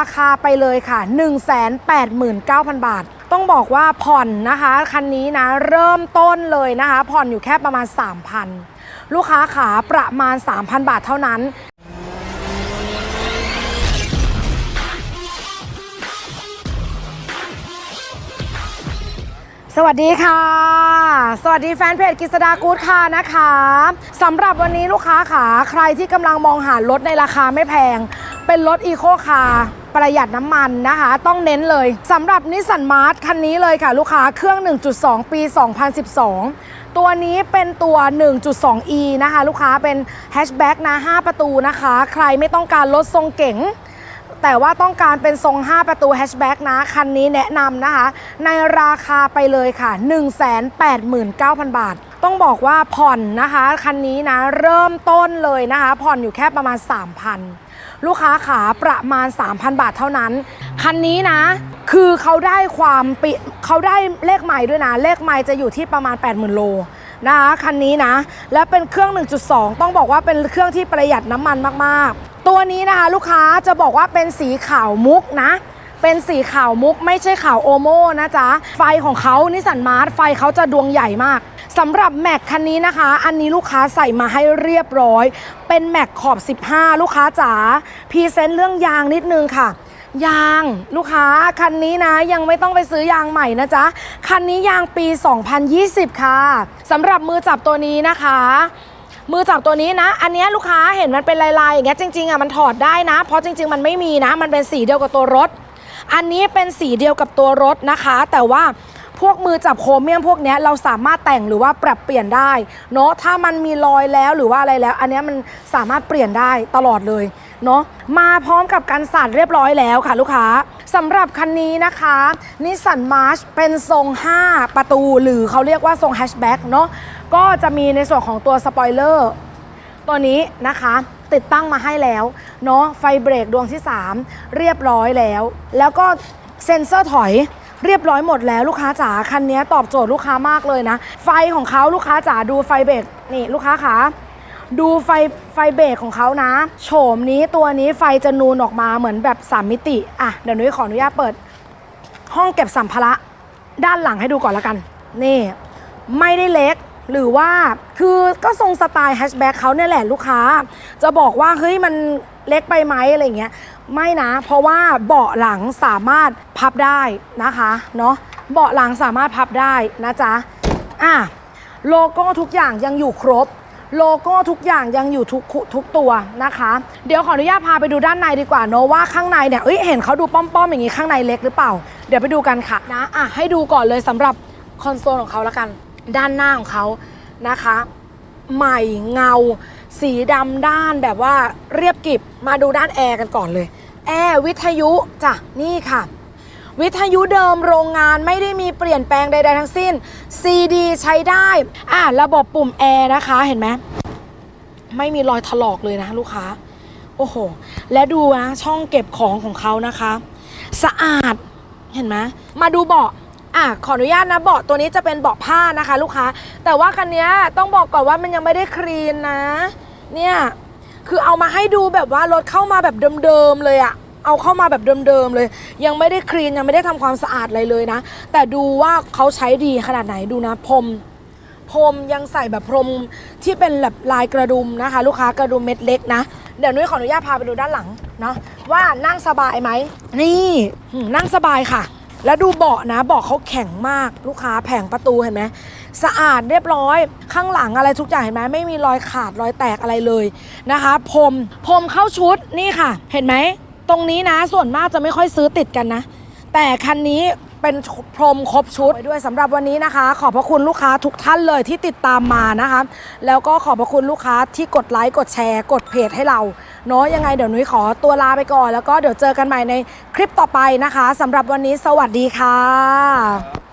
ราคาไปเลยค่ะ 189,000 บาท ต้องบอกว่าผ่อนนะคะ คันนี้นะเริ่มต้นเลยนะคะ ผ่อนอยู่แค่ประมาณ 3,000 ลูกค้าขาประมาณ 3,000 บาทเท่านั้นสวัสดีค่ะ สวัสดีแฟนเพจกิษดากู๊ดค่ะนะคะสำหรับวันนี้ลูกค้าขาใครที่กำลังมองหารถในราคาไม่แพง เป็นรถอีโคคาร์ ประหยัดน้ำมันนะคะ ต้องเน้นเลยสำหรับนิสสันมาร์ทคันนี้เลยค่ะ ลูกค้าเครื่อง 1.2 ปี 2012 ตัวนี้เป็นตัว 1.2e นะคะ ลูกค้าเป็นแฮชแบ็กนะ 5 ประตูนะคะ ใครไม่ต้องการรถทรงเก๋งแต่ว่าต้องการเป็นทรง 5 ประตูแฮชแบ็กนะ คันนี้แนะนำนะคะ ในราคาไปเลยค่ะ 189,000 บาท ต้องบอกว่าผ่อนนะคะ คันนี้นะ เริ่มต้นเลยนะคะ ผ่อนอยู่แค่ประมาณ 3,000 ลูกค้าขาประมาณ 3,000 บาทเท่านั้น คันนี้นะ คือเขาได้ความปิเขาได้เลขใหม่ด้วยนะ เลขใหม่จะอยู่ที่ประมาณ 80,000 โลนะคะคันนี้นะ และเป็นเครื่อง 1.2 ต้องบอกว่าเป็นเครื่องที่ประหยัดน้ำมันมากๆ ตัวนี้นะคะลูกค้าจะบอกว่าเป็นสีขาวมุกนะ เป็นสีขาวมุกไม่ใช่ขาวโอโมนะจ๊ะ ไฟของเขานิสันมาร์ทไฟเขาจะดวงใหญ่มากสำหรับแม็กคันนี้นะคะ อันนี้ลูกค้าใส่มาให้เรียบร้อย เป็นแม็กขอบ 15 ลูกค้าจ๋าพรีเซนต์เรื่องยางนิดนึงค่ะ ยางลูกค้าคันนี้นะยังไม่ต้องไปซื้อยางใหม่นะจ๊ะ คันนี้ยางปี 2020 ค่ะสำหรับมือจับตัวนี้นะคะมือจับตัวนี้นะ อันนี้ลูกค้าเห็นมันเป็นลายๆอย่างเงี้ยจริงๆอะมันถอดได้นะ เพราะจริง ๆ มันไม่มีนะ มันเป็นสีเดียวกับตัวรถ อันนี้เป็นสีเดียวกับตัวรถนะคะ แต่ว่าพวกมือจับโครเมียมพวกนี้เราสามารถแต่งหรือว่าปรับเปลี่ยนได้เนาะถ้ามันมีรอยแล้วหรือว่าอะไรแล้ว อันนี้มันสามารถเปลี่ยนได้ตลอดเลยเนาะมาพร้อมกับการสัดเรียบร้อยแล้วค่ะลูกค้าสำหรับคันนี้นะคะนิสสันมาร์ชเป็นทรง 5 ประตู หรือเขาเรียกว่าทรงแฮชแบ็กเนาะก็จะมีในส่วนของตัวสปอยเลอร์ตัวนี้นะคะ ติดตั้งมาให้แล้วเนาะไฟเบรกดวงที่ 3 เรียบร้อยแล้ว แล้วก็เซ็นเซอร์ถอยเรียบร้อยหมดแล้วลูกค้าจ๋าคันนี้ตอบโจทย์ลูกค้ามากเลยนะ ไฟของเขาลูกค้าจ๋าดูไฟเบรกนี่ลูกค้าขาดูไฟไฟเบรกของเขานะ โฉมนี้ตัวนี้ไฟจะนูนออกมาเหมือนแบบ3มิติอะเดี๋ยวนุ้ยขออนุญาตเปิด ห้องเก็บสัมภาระด้านหลังให้ดูก่อนละกัน นี่ ไม่ได้เล็ก หรือว่าคือก็ทรงสไตล์แฮชแบ็กเขาเนี่ยแหละลูกค้า จะบอกว่าเฮ้ยมันเล็กไปไหมอะไรเงี้ยไม่นะ เพราะว่าเบาะหลังสามารถพับได้นะคะเนาะเบาะหลังสามารถพับได้นะจ๊ะอะโลโก้ทุกอย่างยังอยู่ครบ โลโก้ทุกอย่างยังอยู่ทุกทุกตัวนะคะ เดี๋ยวขออนุญาตพาไปดูด้านในดีกว่าเนอะว่าข้างในเนี่ยเอ้ยเห็นเขาดูป้อมๆอย่างงี้ข้างในเล็กหรือเปล่า เดี๋ยวไปดูกันค่ะนะอะให้ดูก่อนเลยสำหรับคอนโซลของเขาล้วกัน ด้านหน้าของเขานะคะ ใหม่เงา สีดำด้านแบบว่าเรียบกริบมาดูด้านแอร์กันก่อนเลย แอร์วิทยุจ้ะนี่ค่ะ วิทยุเดิมโรงงานไม่ได้มีเปลี่ยนแปลงใดๆทั้งสิ้น CD ใช้ได้ อะระบบปุ่มแอร์นะคะเห็นไหมไม่มีรอยถลอกเลยนะลูกค้า โอ้โห และดูนะช่องเก็บของของเขานะคะ สะอาดเห็นไหมมาดูเบาะ อะขออนุญาตนะเบาะตัวนี้จะเป็นเบาะผ้านะคะ ลูกค้า แต่ว่าคันนี้ต้องบอกก่อนว่ามันยังไม่ได้คลีนนะ เนี่ยคือเอามาให้ดูแบบว่ารถเข้ามาแบบเดิมๆเลยอะเอาเข้ามาแบบเดิมๆเลย ยังไม่ได้คลีนยังไม่ได้ทำความสะอาดอะไรเลยนะ แต่ดูว่าเขาใช้ดีขนาดไหนดูนะพรมพรมยังใส่แบบพรมที่เป็นแบบลายกระดุมนะคะ ลูกค้ากระดุมเม็ดเล็กนะเดี๋ยวนุ้ยขออนุญาตพาไปดูด้านหลังเนาะว่านั่งสบายไหมนี่นั่งสบายค่ะ แล้วดูเบาะนะเบาะเขาแข็งมากลูกค้าแผงประตูเห็นไหมสะอาดเรียบร้อย ข้างหลังอะไรทุกอย่างเห็นไหมไม่มีรอยขาดรอยแตกอะไรเลยนะคะพรมพรมเข้าชุดนี่ค่ะ เห็นไหมตรงนี้นะส่วนมากจะไม่ค่อยซื้อติดกันนะ แต่คันนี้ เป็นพรมครบชุดไว้ด้วยสำหรับวันนี้นะคะ ขอบพระคุณลูกค้าทุกท่านเลยที่ติดตามมานะคะ แล้วก็ขอบพระคุณลูกค้าที่กดไลค์กดแชร์ กดเพจให้เราเนาะยังไงเดี๋ยวนุ้ยขอตัวลาไปก่อน แล้วก็เดี๋ยวเจอกันใหม่ในคลิปต่อไปนะคะสำหรับวันนี้สวัสดีค่ะ